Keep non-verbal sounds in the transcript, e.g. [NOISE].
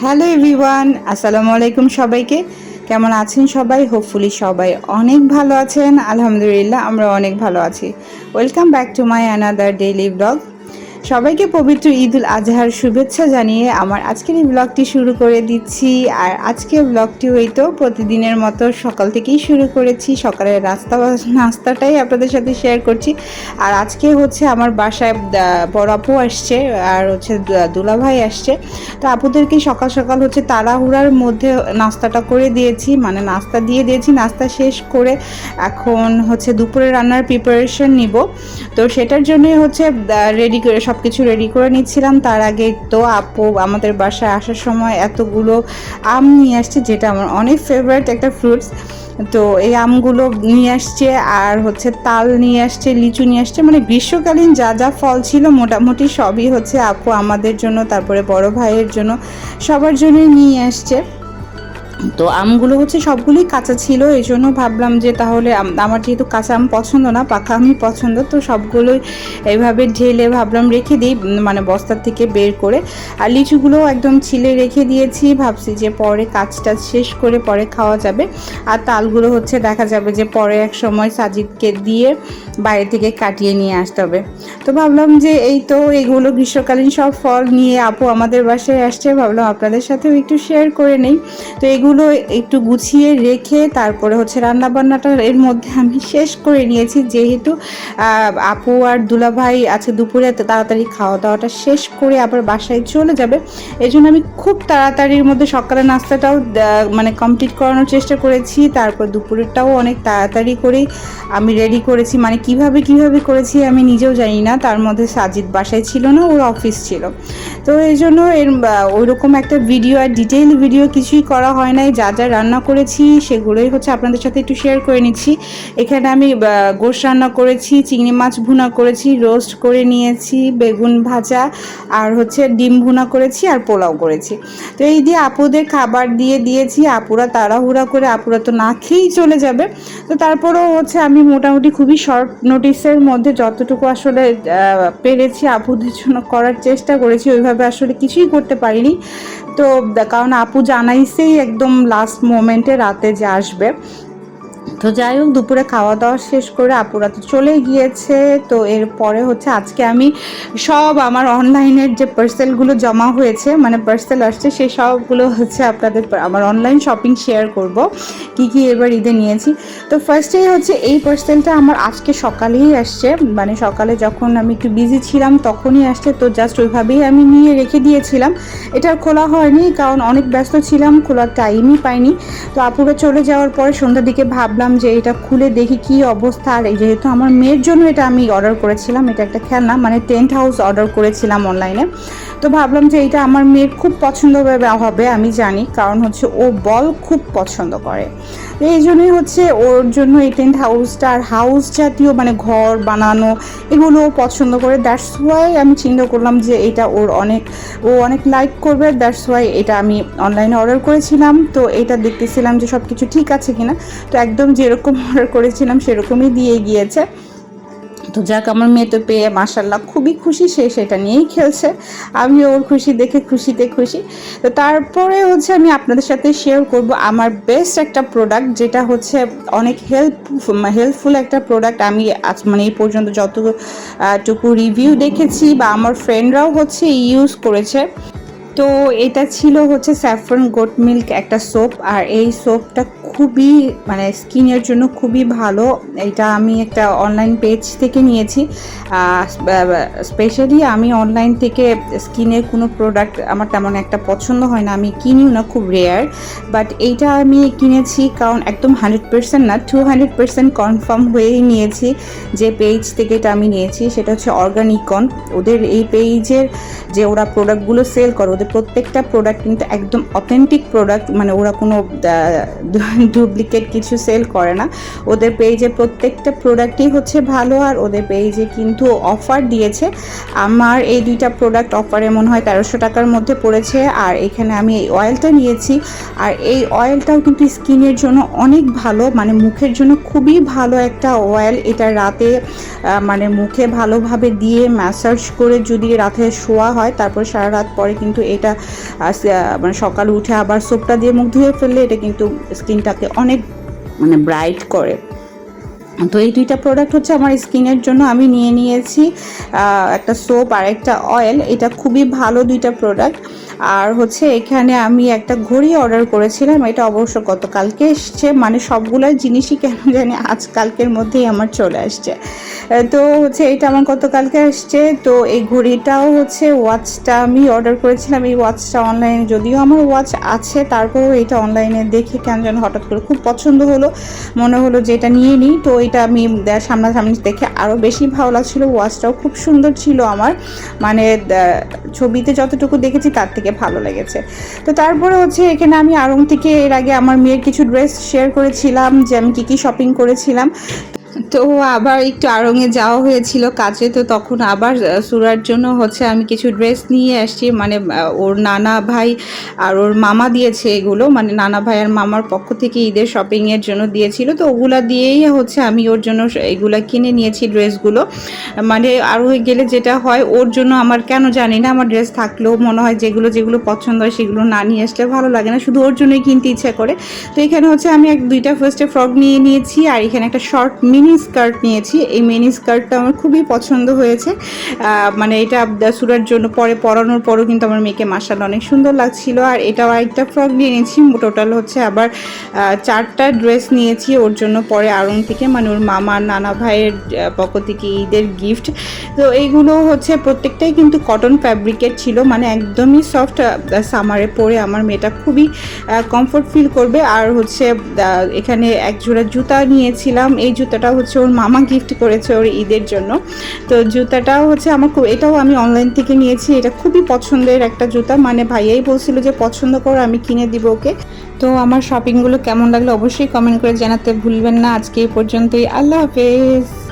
Hello everyone, আসসালামু আলাইকুম সবাইকে। কেমন আছেন সবাই? হোপফুলি সবাই অনেক ভালো আছেন। আলহামদুলিল্লাহ, আমরা অনেক ভালো আছি। Welcome back to my another daily blog সবাইকে পবিত্র ঈদ উল আজহার শুভেচ্ছা জানিয়ে আমার আজকের এই ব্লগটি শুরু করে দিচ্ছি। আর আজকের ব্লগটি হয়তো প্রতিদিনের মতো সকাল থেকেই শুরু করেছি। সকালের রাস্তা নাস্তাটাই আপনাদের সাথে শেয়ার করছি। আর আজকে হচ্ছে আমার বাসায় বড় আপু আসছে আর হচ্ছে দুলাভাই আসছে। তো আপুদেরকে সকাল সকাল হচ্ছে তাড়াহুড়ার মধ্যে নাস্তাটা করে দিয়েছি। মানে নাস্তা দিয়ে দিয়েছি। নাস্তা শেষ করে এখন হচ্ছে দুপুরে রান্নার প্রিপারেশন নিব। তো সেটার জন্যই হচ্ছে রেডি করে সব কিছু রেডি করে নিচ্ছিলাম। তার আগে তো আপু আমাদের বাসায় আসার সময় এতগুলো আম নিয়ে আসছে, যেটা আমার অনেক ফেভারিট একটা ফ্রুটস তো এই আমগুলো নিয়ে আসছে, আর হচ্ছে তাল নিয়ে আসছে, লিচু নিয়ে আসছে। মানে গ্রীষ্মকালীন যা যা ফল ছিল মোটামুটি সবই হচ্ছে আপু আমাদের জন্য, তারপরে বড় ভাইয়ের জন্য সবার জন্যই নিয়ে আসছে। তো আমগুলো হচ্ছে সবগুলোই কাঁচা ছিল, এই জন্য ভাবলাম যে তাহলে আমার যেহেতু কাঁচা আম পছন্দ না, পাকা আমই পছন্দ, তো সবগুলোই এইভাবে ঢেলে ভাবলাম রেখে দিই মানে বস্তার থেকে বের করে। আর লিচুগুলো একদম ছিলে রেখে দিয়েছি, ভাবছি যে পরে কাজটা শেষ করে পরে খাওয়া যাবে। আর তালগুলো হচ্ছে দেখা যাবে যে পরে এক সময় সাজিদকে দিয়ে বাইরে থেকে কাটিয়ে নিয়ে আসতে হবে। তো ভাবলাম যে এই তো এগুলো গ্রীষ্মকালীন সব ফল নিয়ে আপু আমাদের বাসায় আসছে, ভাবলাম আপনাদের সাথেও একটু শেয়ার করে নেই। তো এগুলো একটু গুছিয়ে রেখে তারপরে হচ্ছে রান্না বান্নাটা এর মধ্যে আমি শেষ করে নিয়েছি। যেহেতু আপু আর দুলাভাই আছে দুপুরে তাড়াতাড়ি খাওয়া দাওয়াটা শেষ করে আবার বাসায় চলে যাবে। এই জন্য আমি খুব তাড়াতাড়ির মধ্যে সকালের নাস্তাটাও মানে কমপ্লিট করানোর চেষ্টা করেছি। তারপর দুপুরেরটাও অনেক তাড়াতাড়ি করেই আমি রেডি করেছি। মানে কীভাবে কীভাবে করেছি আমি নিজেও জানি না। তার মধ্যে সাজিদ বাসায় ছিল না, ওর অফিস ছিল। তো এই জন্য এর ওই রকম একটা ভিডিও আর ডিটেইল ভিডিও কিছুই করা হয় নাই যা যা রান্না করেছি সেগুলোই হচ্ছে আপনাদের সাথে একটু শেয়ার করে নিচ্ছি। এখানে আমি গোশ রান্না করেছি, চিংড়ি মাছ ভুনা করেছি রোস্ট করে নিয়েছি, বেগুন ভাজা আর হচ্ছে ডিম ভুনা করেছি আর পোলাও করেছি। তো এই দিয়ে আপুদের খাবার দিয়ে দিয়েছি, আপুরা তাড়াহুড়া করে, আপুরা তো না খেয়েই চলে যাবে। তো তারপরেও হচ্ছে আমি মোটামুটি খুবই শর্ট নোটিসের মধ্যে যতটুকু আসলে পেরেছি আপুদের জন্য করার চেষ্টা করেছি, ওইভাবে আসলে কিছুই করতে পারিনি। তো কারণ আপু জানাইছেই একদম লাস্ট মোমেন্টে রাতে যে আসবে। তো যাই হোক, দুপুরে খাওয়া দাওয়া শেষ করে আপুরা তো চলে গিয়েছে। তো এরপরে হচ্ছে আজকে আমি সব আমার অনলাইনের যে পার্সেলগুলো জমা হয়েছে মানে পার্সেল আসছে সেই সবগুলো হচ্ছে আপনাদের আমার অনলাইন শপিং শেয়ার করব। কি কি এবার ঈদে নিয়েছি। তো ফার্স্টেই হচ্ছে এই পার্সেলটা আমার আজকে সকালেই আসছে। মানে সকালে যখন আমি একটু বিজি ছিলাম, তখনই আসছে। তো জাস্ট ওইভাবেই আমি নিয়ে রেখে দিয়েছিলাম। এটা খোলা হয়নি, কারণ অনেক ব্যস্ত ছিলাম, খোলার টাইমই পাইনি। তো আপুরা চলে যাওয়ার পরে সন্ধ্যার দিকে ভাবলাম যে এটা খুলে দেখি কি অবস্থা। আর যেহেতু আমার মেয়ের জন্য এটা আমি অর্ডার করেছিলাম, এটা একটা খেলনা মানে টেন্ট হাউস অর্ডার করেছিলাম অনলাইনে তো ভাবলাম যে এটা আমার মেয়ের খুব পছন্দ হবে, আমি জানি। কারণ হচ্ছে ও বল খুব পছন্দ করে। এই জন্যই হচ্ছে ওর জন্য এই টেন্ট হাউসটা আর হাউস জাতীয় মানে ঘর বানানো এগুলো পছন্দ করে। দ্যাটস ওয়াই আমি চিন্তা করলাম যে এটা ওর অনেক, ও অনেক লাইক করবে। দ্যাটস ওয়াই এটা আমি অনলাইনে অর্ডার করেছিলাম। তো এটা দেখতেছিলাম যে সব কিছু ঠিক আছে কিনা। তো একদম যেরকম [LAUGHS] অর্ডার করেছিলাম সেরকমই দিয়ে গিয়েছে। তো যাক, আমার মেয়ে তো পেয়ে মাসাল্লাহ খুবই খুশি, সে সেটা নিয়েই খেলছে। আমি ওর খুশি দেখে খুশিতে খুশি। তো তারপরে হচ্ছে আমি আপনাদের সাথে শেয়ার করব আমার বেস্ট একটা প্রোডাক্ট যেটা হচ্ছে অনেক হেল্প হেল্পফুল একটা প্রোডাক্ট আমি আজ মানে এই পর্যন্ত যতটুকু রিভিউ দেখেছি বা আমার ফ্রেন্ডরাও হচ্ছে ইউজ করেছে। তো এটা ছিল হচ্ছে স্যাফরন গোট মিল্ক একটা সোপ আর এই সোপটা খুবই মানে স্কিনের জন্য খুবই ভালো। এটা আমি একটা অনলাইন পেজ থেকে নিয়েছি। স্পেশালি আমি অনলাইন থেকে স্কিনের কোনো প্রোডাক্ট আমার তেমন একটা পছন্দ হয় না। আমি কিনিও না, খুব রেয়ার বাট এইটা আমি কিনেছি কারণ একদম হান্ড্রেড পার্সেন্ট না টু হান্ড্রেড পার্সেন্ট কনফার্ম হয়েই নিয়েছি যে পেজ থেকে এটা আমি নিয়েছি। সেটা হচ্ছে অর্গানিকন ওদের এই পেজের যে ওরা প্রোডাক্টগুলো সেল করে, ওদের প্রত্যেকটা প্রোডাক্ট কিন্তু একদম অথেন্টিক প্রোডাক্ট মানে ওরা কোনো ডুপ্লিকেট কিছু সেল করে না। ওদের পেজে প্রত্যেকটা প্রোডাক্টই হচ্ছে ভালো আর ওদের পেজে কিন্তু অফার দিয়েছে। আমার এই দুইটা প্রোডাক্ট অফারে মনে হয় তেরোশো টাকার মধ্যে পড়েছে আর এখানে আমি এই অয়েলটা নিয়েছি। আর এই অয়েলটাও কিন্তু স্কিনের জন্য অনেক ভালো মানে মুখের জন্য খুবই ভালো একটা অয়েল এটা রাতে মানে মুখে ভালোভাবে দিয়ে ম্যাসাজ করে যদি রাতে শোয়া হয়, তারপর সারা রাত পরে কিন্তু এটা মানে সকাল উঠে আবার সোপটা দিয়ে মুখ ধুয়ে ফেললে এটা কিন্তু স্কিনটাকে অনেক মানে ব্রাইট করে। তো এই দুইটা প্রোডাক্ট হচ্ছে আমার স্কিনের জন্য আমি নিয়ে নিয়েছি। একটা সোপ আর একটা অয়েল এটা খুবই ভালো দুইটা প্রোডাক্ট আর হচ্ছে এখানে আমি একটা ঘড়ি অর্ডার করেছিলাম, এটা অবশ্য গতকালকে এসছে মানে সবগুলো জিনিসই কেন জানি আজকালকের মধ্যেই আমার চলে আসছে। তো হচ্ছে এটা আমার গতকালকে আসছে, তো এই ঘড়িটাও হচ্ছে ওয়াচটা আমি অর্ডার করেছিলাম, এই ওয়াচটা অনলাইনে যদিও আমার ওয়াচ আছে, তারপরেও এটা অনলাইনে দেখে কেন যেন হঠাৎ করে খুব পছন্দ হলো, মনে হলো যে এটা নিয়ে নিই। তো এটা আমি সামনাসামনি দেখে আরও বেশি ভালো লাগছিল। ওয়াচটাও খুব সুন্দর ছিল আমার। মানে ছবিতে যতটুকু দেখেছি তার থেকে ভালো লেগেছে। তো তারপরে হচ্ছে এখানে আমি আরম থেকে এর আগে আমার মেয়ের কিছু ড্রেস শেয়ার করেছিলাম, যে আমি কী কী শপিং করেছিলাম। তো আবার একটু আড়ংয়ে যাওয়া হয়েছিল কাজে, তো তখন আবার সুরার জন্য হচ্ছে আমি কিছু ড্রেস নিয়ে আসছি মানে ওর নানা ভাই আর ওর মামা দিয়েছে এগুলো মানে নানা ভাই আর মামার পক্ষ থেকে ঈদের শপিংয়ের জন্য দিয়েছিল, তো ওগুলা দিয়েই হচ্ছে আমি ওর জন্য এগুলা কিনে নিয়েছি ড্রেসগুলো মানে আরও গেলে যেটা হয়, ওর জন্য আমার কেন জানি না, আমার ড্রেস থাকলেও মনে হয় যেগুলো যেগুলো পছন্দ হয় সেগুলো না নিয়ে আসলে ভালো লাগে না, শুধু ওর জন্যই কিনতে ইচ্ছা করে। তো এখানে হচ্ছে আমি এক, দুইটা ফার্স্টে ফ্রক নিয়ে নিয়েছি, আর এখানে একটা শর্ট মিনি স্কার্ট নিয়েছি। এই মিনি স্কার্টটা আমার খুবই পছন্দ হয়েছে। মানে এটা সুরার জন্য পরে পরানোর পরও কিন্তু আমার মেয়েকে মাসাল অনেক সুন্দর লাগছিল। আর এটাও আরেকটা ফ্রক নিয়ে নিয়েছি। টোটাল হচ্ছে আবার চারটা ড্রেস নিয়েছি। ওর জন্য পরে আড়ং থেকে মানে ওর মামা, নানা ভাইয়ের পক্ষ থেকে ঈদের গিফট তো এইগুলো হচ্ছে প্রত্যেকটাই কিন্তু কটন ফ্যাব্রিকের ছিল। মানে একদমই সফট সামারে পরে আমার মেয়েটা খুবই কমফোর্ট ফিল করবে। আর হচ্ছে এখানে এক জোড়া জুতা নিয়েছিলাম। এই জুতাটা হচ্ছে ওর মামা গিফট করেছে ওর ঈদের জন্য। তো জুতাটাও হচ্ছে আমার খুব, এটাও আমি অনলাইন থেকে নিয়েছি, এটা খুবই পছন্দের একটা জুতা। মানে ভাইয়াই বলছিল যে, পছন্দ করো, আমি কিনে দিব ওকে। তো আমার শপিংগুলো কেমন লাগল অবশ্যই কমেন্ট করে জানাতে ভুলবেন না। আজকে এই পর্যন্তই, আল্লাহ হাফেজ।